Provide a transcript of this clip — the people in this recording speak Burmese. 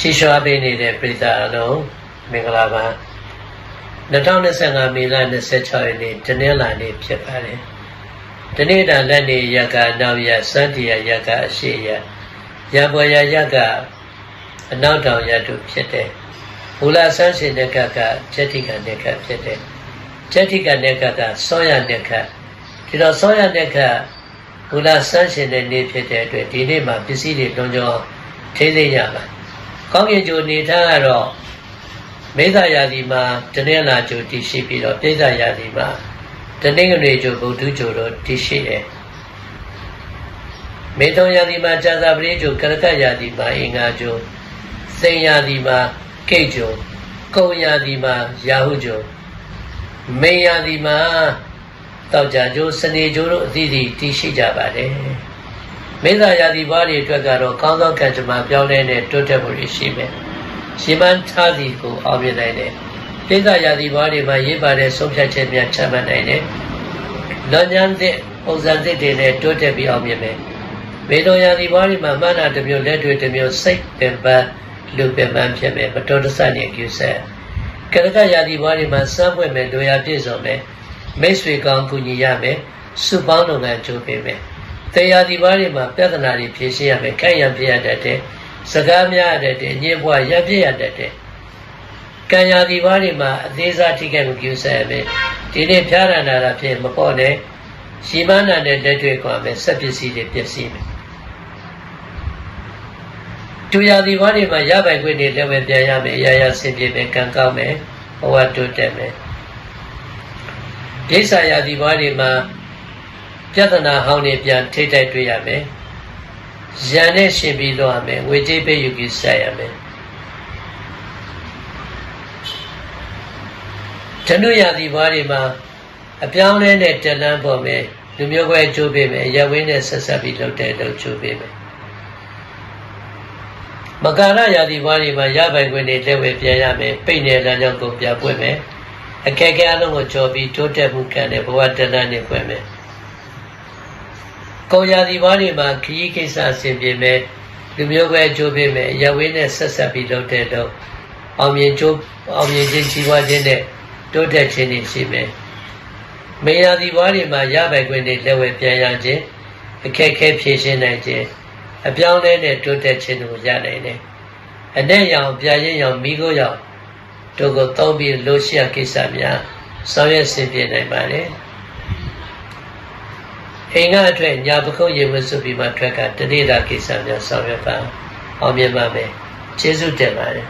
ချီးရွှာပေးနေတဲ့ပြည်သားအလုံးမင်္ဂလာပါ2025မေလ26ရက်နေ့တနင်္လာနေ့ဖြစ်ပါတယ်ဒီနေ့တာလက်နေရကနောက်ရစန္ဒီယရကအရှိယရံပေါ်ရရကအနောက်တောင်ရတုဖြစ်တယ်ဘူလာဆန်းရှင်တဲ့ကကချက်တိကတဲ့ကဖြစ်တယ်ချက်တိကတဲ့ကကစောရတဲ့ကဒီတော့စောရတဲ့ကဘူလာဆန်းရှင်တဲ့နေ့ဖြစ်တဲ့အတွက်ဒီနေ့မှာပစ္စည်းတွေလုံးကျော်ထိသိရမှာ ကောင်းကင်ဂျိုနေထားကတော့မိသားရာသီမှာတနင်္လာဂျိုတည်ရှိပြီးတော့ပြိဿရာသီမှာတနင်္ဂနွေဂျိုဗုဒ္ဓဂျိုတို့တည်ရှိတယ်မေတုံရာသီမှာဇာတာပရိဂျိုကရကရာသီမှာအင်္ဂါဂျိုစိန်ရာသီမှာကိတ်ဂျိုကုံရာသီမှာရာဟုဂျိုမေရာသီမှာတောက်ကြဂျိုစနေဂျိုတို့အသီးသီးတည်ရှိကြပါတယ် မေဇာယာတိဘာတွေအတွက်ကတော့ကောင်းသောကံကြမ္မာပြောင်းလဲတဲ့တိုးတက်မှုတွေရှိမယ်။ရှင်မန်းထားသည်ကိုအောင်မြင်နိုင်တယ်။မေဇာယာတိဘာတွေမှာရေးပါတဲ့ဆုံးဖြတ်ချက်များချမှတ်နိုင်တယ်။လွန်ညံတဲ့ပုံစံသစ်တွေနဲ့တိုးတက်ပြီးအောင်မြင်မယ်။မေတော်ယာတိဘာတွေမှာမှန်တာတစ်မျိုးလက်တွေတစ်မျိုးစိတ်ပင်ပန်းလူပင်ပန်းဖြစ်မယ်မတော်တဆနဲ့ကျူဆက်။ကရကယာတိဘာတွေမှာစမ်းပွင့်မယ်လူရပြည့်စုံမယ်။မိတ်ဆွေကောင်းကူညီရမယ်။စုပေါင်းလုပ်ငန်းကြိုးပေးမယ်။ တရားဒီပါးတွေမှာပြဿနာတွေဖြေရှင်းရမယ်ခိုင်ရံပြရတတ်တဲ့စကားများရတတ်တဲ့အငြင်းပွားရပြရတတ်တဲ့ကံရာဒီပါးတွေမှာအသေးစားထိခိုက်မှုပြုဆက်ရမယ်ဒီနေ့ဖြားရနာတာဖြစ်မပေါ့နဲ့ရှိမနာနဲ့လက်တွေ့ကွာမယ်ဆက်ပစ္စည်းတွေပျက်စီးမယ်တူရာဒီပါးတွေမှာရပိုင်ခွင့်တွေလည်းပဲပြန်ရမယ်အရာရာဆင်ပြေမယ်ကံကောင်းမယ်ဘဝတိုးတက်မယ်ဒိဋ္ဌာယာဒီပါးတွေမှာ ပြဿနာဟောင်းတွေပြန်ထိတ်တိုက်တွေ့ရမယ်။ရန်နဲ့ရှင်ပြီးတော့ရမယ်။ဝေကြေးပေးယူပြီးဆက်ရမယ်။ဓနုရသည်ဘာတွေမှာအပြောင်းလဲနဲ့တလန်းပေါ်မယ်လူမျိုးကွဲကျိုးပေးမယ်ရဝင်းနဲ့ဆက်ဆက်ပြီးလှုပ်တဲ့လှုပ်ကျိုးပေးမယ်။မကာရရာသီဘာတွေမှာရပိုင်ခွင့်တွေလက်ဝဲပြန်ရမယ်ပိတ်နေလမ်းကြောင်းကိုပြပွင့်မယ်။အခက်အခဲအလုံးကိုကြော်ပြီးတိုးတက်မှုကံတဲ့ဘဝတလန်းနဲ့ပွင့်မယ်။ ကောရာဒီဘာတွေမှာခရီးကိစ္စအဆင်ပြေမယ်လူမျိုးပဲအကျိုးပေးမယ်ရဝေးနဲ့ဆက်ဆက်ပြီးလုပ်တဲ့တော့အောင်မြင်ကျိုးအောင်မြင်ခြင်းကြီးပွားခြင်းနဲ့တိုးတက်ခြင်းတွေရှိမယ်မေယာဒီဘာတွေမှာရပိုင်ခွင့်တွေလက်ဝဲပြန်ရခြင်းအခက်ခဲဖြေရှင်းနိုင်ခြင်းအပြောင်းလဲနဲ့တိုးတက်ခြင်းတို့ရနိုင်တယ်အ내ရောင်ပြရင်ရောင်မိခိုးရောင်တို့ကိုသုံးပြီးလို့ရှိရကိစ္စများဆောင်ရွက်ဆင်ပြေနိုင်ပါတယ် အိမ်ကအထွက်ညာပခုံးရေဝစုပြီးမှထွက်ကတတိတာကိစ္စများဆောင်ရွက်ပါအောင်မြင်ပါမယ်ကျေးဇူးတင်ပါတယ်